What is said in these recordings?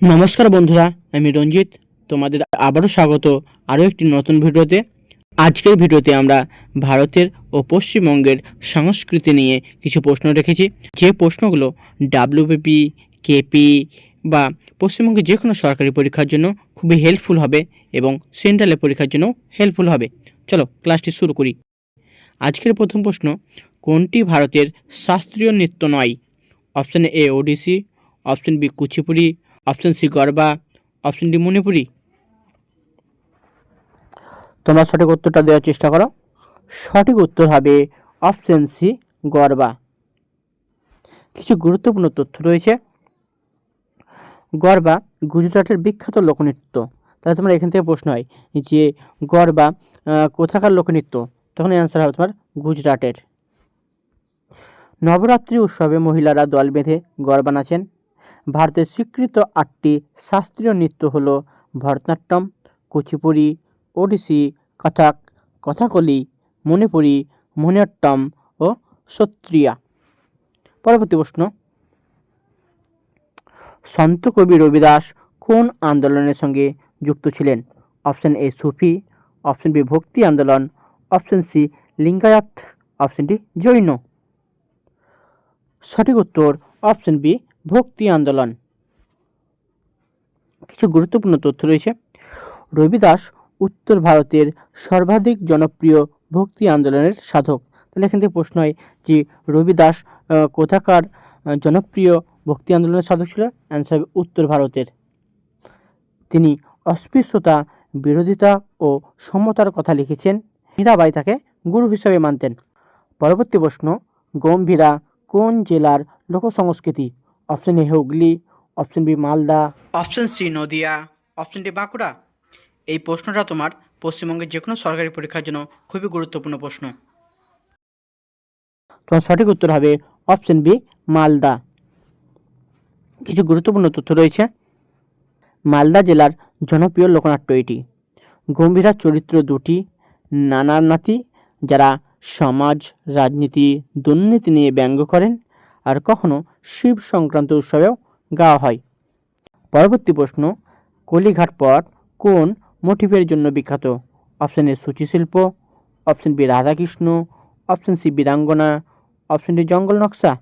নমস্কার বন্ধুরা, আমি রঞ্জিত। তোমাদের আবারও স্বাগত, আরও একটি নতুন ভিডিওতে। আজকের ভিডিওতে আমরা ভারতের ও পশ্চিমবঙ্গের সংস্কৃতি নিয়ে কিছু প্রশ্ন রেখেছি। যে প্রশ্নগুলো ডাব্লিউবিপি কেপি বা পশ্চিমবঙ্গের যে কোনো সরকারি পরীক্ষার জন্য খুবই হেল্পফুল হবে এবং সেন্ট্রালের পরীক্ষার জন্য হেল্পফুল হবে। চলো ক্লাসটি শুরু করি। আজকের প্রথম প্রশ্ন, কোনটি ভারতের শাস্ত্রীয় নৃত্য নয়? Option A Odissi option B Kuchipudi option C Garba option D Manipuri. তোমরা সঠিক উত্তরটা দেওয়ার চেষ্টা করো। সঠিক উত্তর হবে অপশন সি গরবা কিছু গুরুত্বপূর্ণ তথ্য রয়েছে। গরবা গুজরাটের বিখ্যাত লোকনৃত্য। তাহলে তোমার এখান থেকে প্রশ্ন হয় যে গরবা কোথাকার লোকনৃত্য? তখন অ্যান্সার হবে তোমার গুজরাটের। নবরাত্রি উৎসবে মহিলারা দল বেঁধে গরবা নাচেন ভারতের স্বীকৃত আটটি শাস্ত্রীয় নৃত্য হল ভরতনাট্যম, কুচিপুড়ি ওডিসি কথক, কথাকলি, মণিপুরি মনিয়ট্টম ও সত্রিয়া। পরবর্তী প্রশ্ন। সন্ত কবি রবিদাস কোন আন্দোলনের সঙ্গে যুক্ত ছিলেন? Option A Sufi, option B Bhakti আন্দোলন, option C Lingayat, option D Jain. সঠিক উত্তর অপশন বি ভক্তি আন্দোলন। কিছু গুরুত্বপূর্ণ তথ্য রয়েছে। রবিদাস উত্তর ভারতের সর্বাধিক জনপ্রিয় ভক্তি আন্দোলনের সাধক। তাহলে এখান থেকে প্রশ্ন হয় যে, রবিদাস কোথাকার জনপ্রিয় ভক্তি আন্দোলনের সাধক ছিল? অ্যান্সার উত্তর ভারতের। তিনি অস্পৃশ্যতা, বিরোধিতা ও সমতার কথা লিখেছেন। মীরাবাই তাকে গুরু হিসাবে মানতেন। পরবর্তী প্রশ্ন, গম্ভীরা কোন জেলার লোকসংস্কৃতি? Option A Hooghly option B Malda. Option C Nadia option D Bankura. এই প্রশ্নটা তোমার পশ্চিমবঙ্গের যে কোনো সরকারি পরীক্ষার জন্য খুবই গুরুত্বপূর্ণ প্রশ্ন। তোমার সঠিক উত্তর হবে অপশন বি মালদা। কিছু গুরুত্বপূর্ণ তথ্য রয়েছে। মালদা জেলার জনপ্রিয় লোকনাট্য এটি। গম্ভীরার চরিত্র দুটি নানার নাতি যারা সমাজ রাজনীতি দুর্নীতি নিয়ে ব্যঙ্গ করেন আর কখনো শিব সংক্রান্ত উৎসবেও গাওয়া হয়। পরবর্তী প্রশ্ন, কলিঘাট পট কোন মোটিভের জন্য বিখ্যাত? Option A সূচিশিল্প option B Radhakrishna option C Birangana option D জঙ্গল নকশা।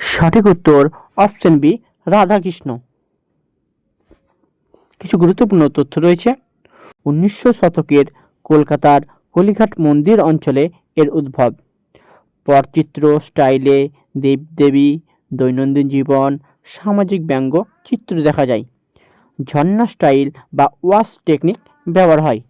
সঠিক উত্তর অপশন বি রাধাকৃষ্ণ। কিছু গুরুত্বপূর্ণ তথ্য রয়েছে। উনিশশো শতকের কলকাতার কলিঘাট মন্দির অঞ্চলে এর উদ্ভব। পটচিত্র স্টাইলে দেবদেবী, দৈনন্দিন জীবন, সামাজিক ব্যঙ্গ, চিত্র দেখা যায়। ঝর্ণা স্টাইল বা ওয়াশ টেকনিক ব্যবহার হয়।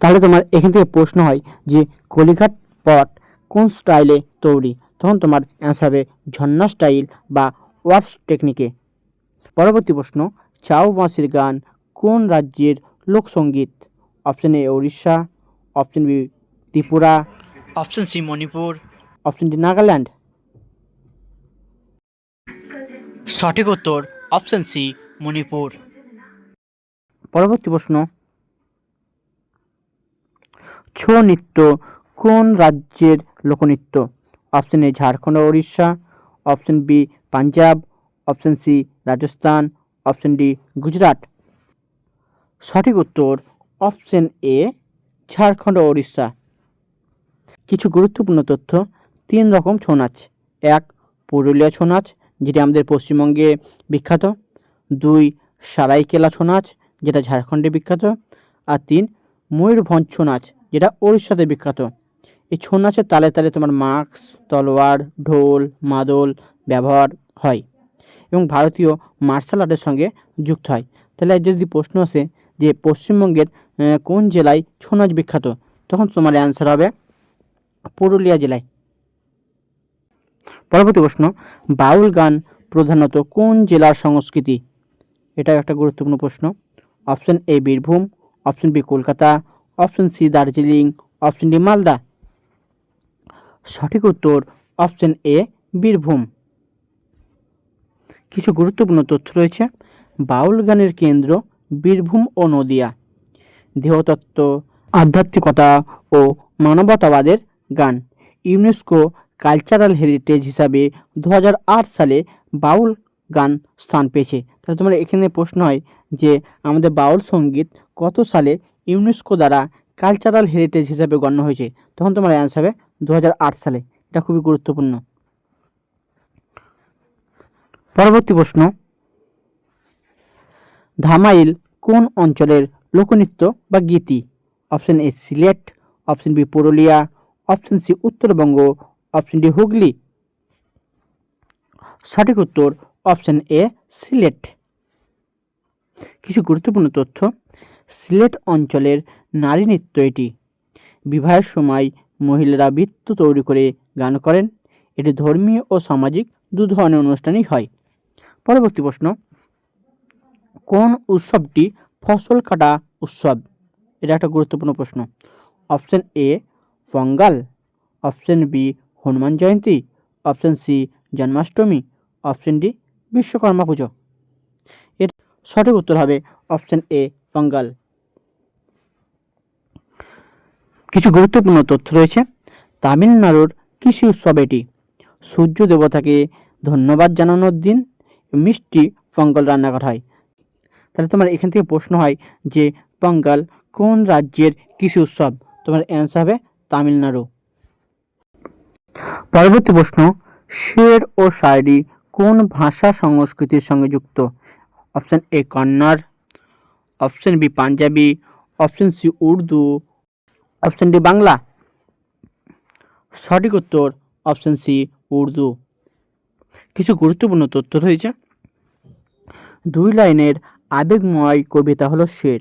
তাহলে তোমার এখান থেকে প্রশ্ন হয় যে কলিঘাট পট কোন স্টাইলে তৈরি? তখন তোমার অ্যান্সার হবে ঝর্ণা স্টাইল বা ওয়াশ টেকনিকে। পরবর্তী প্রশ্ন, চাও বাঁশির গান কোন রাজ্যের লোকসঙ্গীত option A Orissa option B Tripura option C Manipur option D Nagaland সঠিক উত্তর অপশন সি মণিপুর পরবর্তী প্রশ্ন। ছৌ নৃত্য কোন রাজ্যের লোকনৃত্য? Option A Jharkhand O Orissa option B Punjab option C Rajasthan option D Gujarat সঠিক উত্তর অপশন এ ঝাড়খণ্ড ও উড়িষ্যা কিছু গুরুত্বপূর্ণ তথ্য তিন রকম ছৌ নাচ। এক, পুরুলিয়া ছৌ নাচ, যেটি আমাদের পশ্চিমবঙ্গে বিখ্যাত। দুই, সারাইকেলা ছৌ নাচ, যেটা ঝাড়খণ্ডে বিখ্যাত। আর তিন, ময়ূরভঞ্জ ছৌ নাচ, যেটা ওড়িশাতে বিখ্যাত। এই ছৌ নাচের তালে তালে তোমার মাস্ক, তলোয়ার, ঢোল, মাদল ব্যবহার হয় এবং ভারতীয় মার্শাল আর্টের সঙ্গে যুক্ত হয়। তাহলে যদি প্রশ্ন আসে যে পশ্চিমবঙ্গের কোন জেলায় ছৌ নাচ বিখ্যাত, তখন তোমার অ্যান্সার হবে পুরুলিয়া জেলায়। পরবর্তী প্রশ্ন, বাউল গান প্রধানত কোন জেলার সংস্কৃতি? এটা একটা গুরুত্বপূর্ণ প্রশ্ন। Option A Birbhum, option B Kolkata, option C Darjeeling, option D Malda. সঠিক উত্তর অপশন এ বীরভূম। কিছু গুরুত্বপূর্ণ তথ্য রয়েছে। বাউল গানের কেন্দ্র বীরভূম ও নদিয়া। দেহতত্ত্ব, আধ্যাত্মিকতা ও মানবতাবাদের গান। ইউনেস্কো কালচারাল হেরিটেজ হিসাবে দু হাজার আট সালে বাউল গান স্থান পেয়েছে। তাহলে তোমার এখানে প্রশ্ন হয় যে, আমাদের বাউল সংগীত কত সালে ইউনেস্কো দ্বারা কালচারাল হেরিটেজ হিসাবে গণ্য হয়েছে? তখন তোমার অ্যান্সার হবে দু হাজার আট সালে। এটা খুবই গুরুত্বপূর্ণ। পরবর্তী প্রশ্ন। ধামাইল কোন অঞ্চলের লোকনৃত্য বা গীতি? Option A Sylhet, option B Purulia option C Uttarbanga option D Hooghly. সঠিক উত্তর অপশন এ সিলেট। কিছু গুরুত্বপূর্ণ তথ্য। সিলেট অঞ্চলের নারী নৃত্য এটি। বিবাহের সময় মহিলারা বৃত্ত তৈরি করে গান করেন। এটি ধর্মীয় ও সামাজিক দু ধরনের অনুষ্ঠানই হয়। পরবর্তী প্রশ্ন, কোন উৎসবটি ফসল কাটা উৎসব? এটা একটা গুরুত্বপূর্ণ প্রশ্ন। Option A Pongal. Option B, Hanuman Jayanti. Option C, Janmashtami. Option D, Vishwakarma Puja. এর সঠিক উত্তর হবে অপশন এ, পঙ্গাল। কিছু গুরুত্বপূর্ণ তথ্য রয়েছে। তামিলনাড়ুর কৃষি উৎসব এটি। সূর্য দেবতাকে ধন্যবাদ জানানোর দিন মিষ্টি পঙ্গল রান্না করা হয়। তাহলে তোমার এখান থেকে প্রশ্ন হয় যে, পঙ্গাল কোন রাজ্যের কৃষি উৎসব? তোমার অ্যান্সার হবে তামিলনাড়ু। পরবর্তী প্রশ্ন, শের ও শায়রি কোন ভাষা সংস্কৃতির সঙ্গে যুক্ত? Option A Kannada, option B Punjabi, option C Urdu, option D Bangla. সঠিক উত্তর, অপশন সি উর্দু। কিছু গুরুত্বপূর্ণ তথ্য রয়েছে। দুই লাইনের আবেগময় কবিতা হলো শের।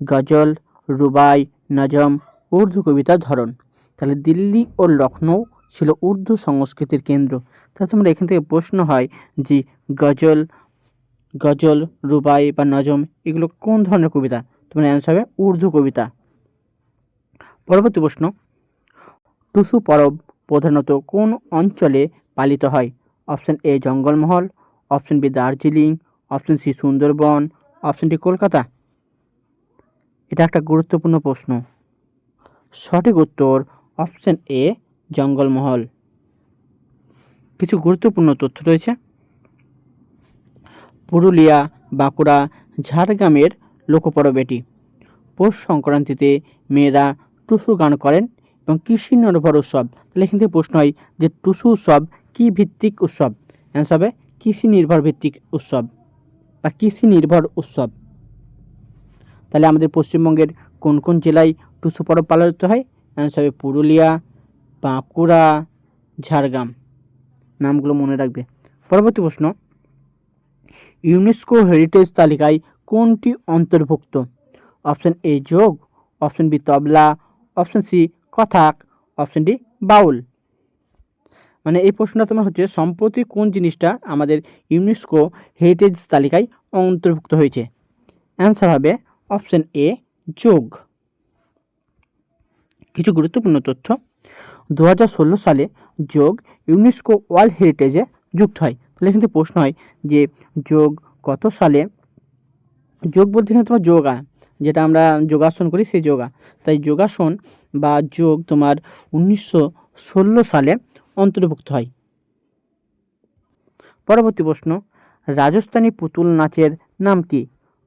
গজল, রুবাই, নজম, উর্দু কবিতার ধরন। তাহলে দিল্লি ও লখনৌ ছিল উর্দু সংস্কৃতির কেন্দ্র। তাহলে তোমরা এখান থেকে প্রশ্ন হয় যে গজল গজল, রুবাই বা নজম এগুলো কোন ধরনের কবিতা? তোমার অ্যান্সার হবে উর্দু কবিতা। পরবর্তী প্রশ্ন, টুসু পরব প্রধানত কোন অঞ্চলে পালিত হয়? Option A Jangalmahal option B Darjeeling option C Sundarban option D Kolkata. এটা একটা গুরুত্বপূর্ণ প্রশ্ন। সঠিক উত্তর অপশন এ, জঙ্গলমহল। কিছু গুরুত্বপূর্ণ তথ্য রয়েছে। পুরুলিয়া, বাঁকুড়া, ঝাড়গ্রামের লোকপরব এটি পৌষ সংক্রান্তিতে মেয়েরা টুসু গান করেন এবং কৃষি নির্ভর উৎসব। তাহলে এখান থেকে প্রশ্ন হয় যে টুসু উৎসব কী ভিত্তিক উৎসব? অ্যান্সার হবে কৃষি নির্ভর ভিত্তিক উৎসব বা কৃষি নির্ভর উৎসব। তাহলে আমাদের পশ্চিমবঙ্গের কোন কোন জেলায় টুসু পরব পালিত হয়? অ্যান্সার হবে পুরুলিয়া, বাঁকুড়া, ঝাড়গ্রাম। নামগুলো মনে রাখবে। পরবর্তী প্রশ্ন ইউনেস্কো হেরিটেজ তালিকায় কোনটি অন্তর্ভুক্ত? Option A yoga, option B tabla, option C Kathak, option D Baul. মানে এই প্রশ্নটা তোমার হচ্ছে, সম্প্রতি কোন জিনিসটা আমাদের ইউনেস্কো হেরিটেজ তালিকায় অন্তর্ভুক্ত হয়েছে? অ্যান্সার হবে অপশন এ যোগ। কিছু গুরুত্বপূর্ণ তথ্য। দু হাজার ষোলো সালে যোগ ইউনেস্কো ওয়ার্ল্ড হেরিটেজে যুক্ত হয়। তাহলে কিন্তু প্রশ্ন হয় যে যোগ কত সালে? যোগ বলতে কিন্তু তোমার যোগা, যেটা আমরা যোগাসন করি সেই যোগা। তাই যোগাসন বা যোগ তোমার উনিশশো ষোলো সালে অন্তর্ভুক্ত হয়। পরবর্তী প্রশ্ন, রাজস্থানী পুতুল নাচের নাম কি?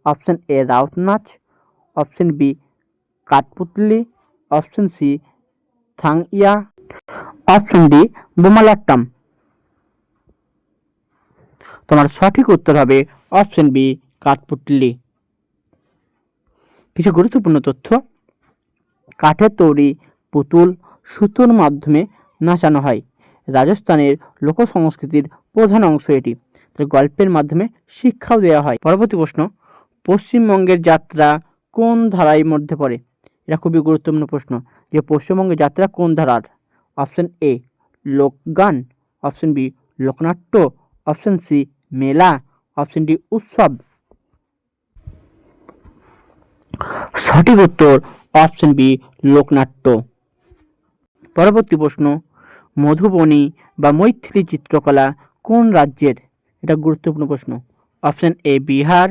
Option A Raut Nach, option B Kathputli option C, থাংইয়া। Option D, Bommalattam. তোমার সঠিক উত্তর হবে অপশন বি কাঠপুতলি কিছু গুরুত্বপূর্ণ তথ্য। কাঠের তৈরি পুতুল সুতোর মাধ্যমে নাচানো হয়। রাজস্থানের লোক সংস্কৃতির প্রধান অংশ এটি। গল্পের মাধ্যমে শিক্ষাও দেওয়া হয়। পরবর্তী প্রশ্ন, পশ্চিমবঙ্গের যাত্রা কোন ধারায় মধ্যে পড়ে? এটা খুবই গুরুত্বপূর্ণ প্রশ্ন যে পশ্চিমবঙ্গের যাত্রা কোন ধারার? অপশন এ লোকগান। অপশন বি লোকনাট্য। অপশন সি মেলা। অপশন ডি উৎসব। সঠিক উত্তর, অপশন বি লোকনাট্য। পরবর্তী প্রশ্ন, মধুবনী বা মৈথিলী চিত্রকলা কোন রাজ্যের? এটা গুরুত্বপূর্ণ প্রশ্ন। Option A Bihar.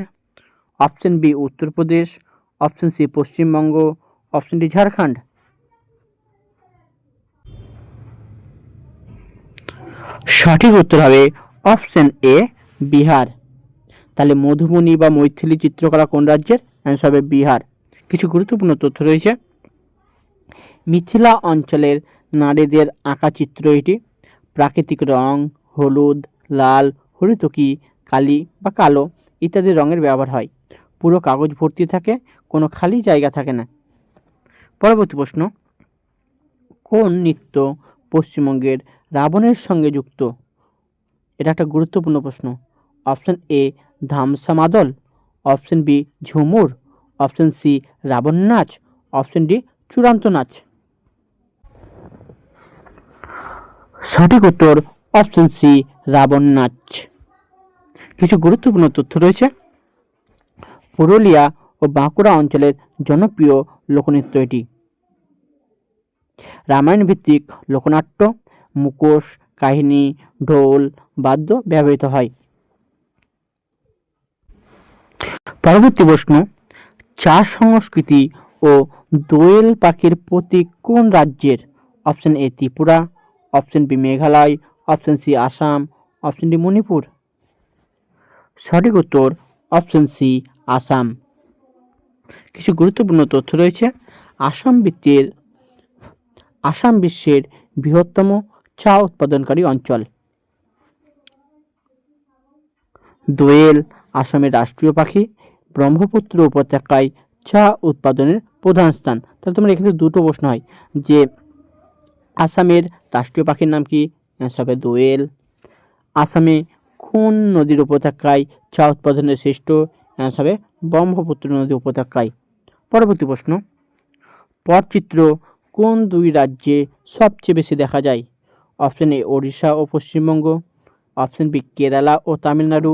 Option B Uttar Pradesh. Option C Paschimbanga. Option D Jharkhand. সঠিক উত্তর হবে অপশন এ, বিহার। তাহলে মধুবনী বা মৈথিলি চিত্রকলা কোন রাজ্যের? অ্যান্সার হবে বিহার। কিছু গুরুত্বপূর্ণ তথ্য রয়েছে। মিথিলা অঞ্চলের নারীদের আঁকা চিত্র এটি। প্রাকৃতিক রং, হলুদ, লাল, হরিতকি, কালি বা কালো ইত্যাদি রঙের ব্যবহার হয়। পুরো কাগজ ভর্তি থাকে, কোনো খালি জায়গা থাকে না। পরবর্তী প্রশ্ন, কোন নৃত্য পশ্চিমবঙ্গের রাবণের সঙ্গে যুক্ত? এটা একটা গুরুত্বপূর্ণ প্রশ্ন। Option A, Dhamsa Madal. Option B, Jhumur. Option C, Ravan Nach. Option D, চূড়ান্ত নাচ। সঠিক উত্তর অপশন সি, রাবণ নাচ। কিছু গুরুত্বপূর্ণ তথ্য রয়েছে। পুরুলিয়া ও বাঁকুড়া অঞ্চলের জনপ্রিয় লোকনৃত্য এটি। রামায়ণ ভিত্তিক লোকনাট্য, মুখোশ, কাহিনী, ঢোল, বাদ্য ব্যবহৃত হয়। পরবর্তী প্রশ্ন, চা সংস্কৃতি ও দোয়েল পাখির প্রতীক কোন রাজ্যের? Option A Tripura, option B Meghalaya, option C Assam, option D Manipur. সঠিক উত্তর অপশন সি আসাম। কিছু গুরুত্বপূর্ণ তথ্য রয়েছে। আসাম বৃত্তের, আসাম বিশ্বের বৃহত্তম চা উৎপাদনকারী অঞ্চল। দোয়েল, আসামের রাষ্ট্রীয় পাখি, ব্রহ্মপুত্র উপত্যকায় চা উৎপাদনের প্রধান স্থান। তাহলে তোমার এখানে দুটো প্রশ্ন হয়, যে আসামের রাষ্ট্রীয় পাখির নাম কি? হবে দোয়েল। আসামে কোন নদীর উপত্যকায় চা উৎপাদনের শ্রেষ্ঠ হবে ব্রহ্মপুত্র নদী উপত্যকায়। পরবর্তী প্রশ্ন পটচিত্র কোন দুই রাজ্যে সবচেয়ে বেশি দেখা যায়? অপশন এ ওড়িশা ও পশ্চিমবঙ্গ, অপশন বি কেরালা ও তামিলনাড়ু,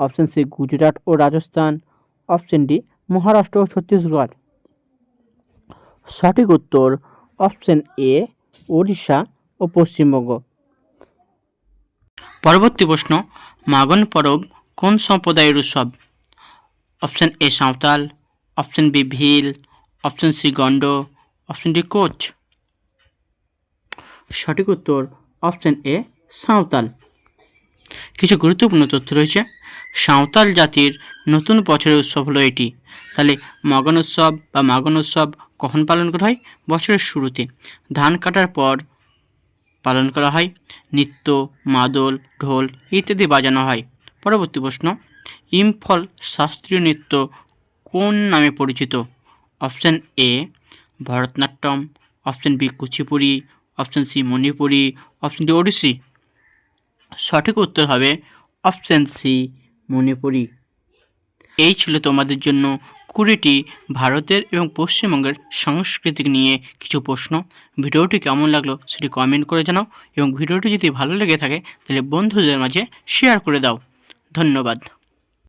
অপশন সি গুজরাট ও রাজস্থান, অপশন ডি মহারাষ্ট্র ও ছত্তিশগড়। সঠিক উত্তর অপশন এ ওড়িশা ও পশ্চিমবঙ্গ। পরবর্তী প্রশ্ন, মাগন পরব কোন সম্প্রদায়ের উৎসব? Option A Santhal option B Bhil, option C Gond, option D Koch. সঠিক উত্তর অপশন এ সাঁওতাল। কিছু গুরুত্বপূর্ণ তথ্য রয়েছে। সাঁওতাল জাতির নতুন বছরের উৎসব হলো এটি। তাহলে মগন উৎসব বা মাগন উৎসব কখন পালন করা হয়? বছরের শুরুতে। ধান কাটার পর পালন করা হয়। নৃত্য, মাদল, ঢোল ইত্যাদি বাজানো হয়। পরবর্তী প্রশ্ন, ইম্ফল শাস্ত্রীয় নৃত্য কোন নামে পরিচিত? Option A, Bharatanatyam. Option B, Kuchipudi. Option C, Manipuri. Option D, Odissi. সঠিক উত্তর হবে অপশন সি, মণিপুরি। এই ছিল তোমাদের জন্য কুড়িটি ভারতের এবং পশ্চিমবঙ্গের সাংস্কৃতিক নিয়ে কিছু প্রশ্ন। ভিডিওটি কেমন লাগল সেটি কমেন্ট করে জানাও এবং ভিডিওটি যদি ভালো লেগে থাকে তাহলে বন্ধুদের মাঝে শেয়ার করে দাও। ধন্যবাদ।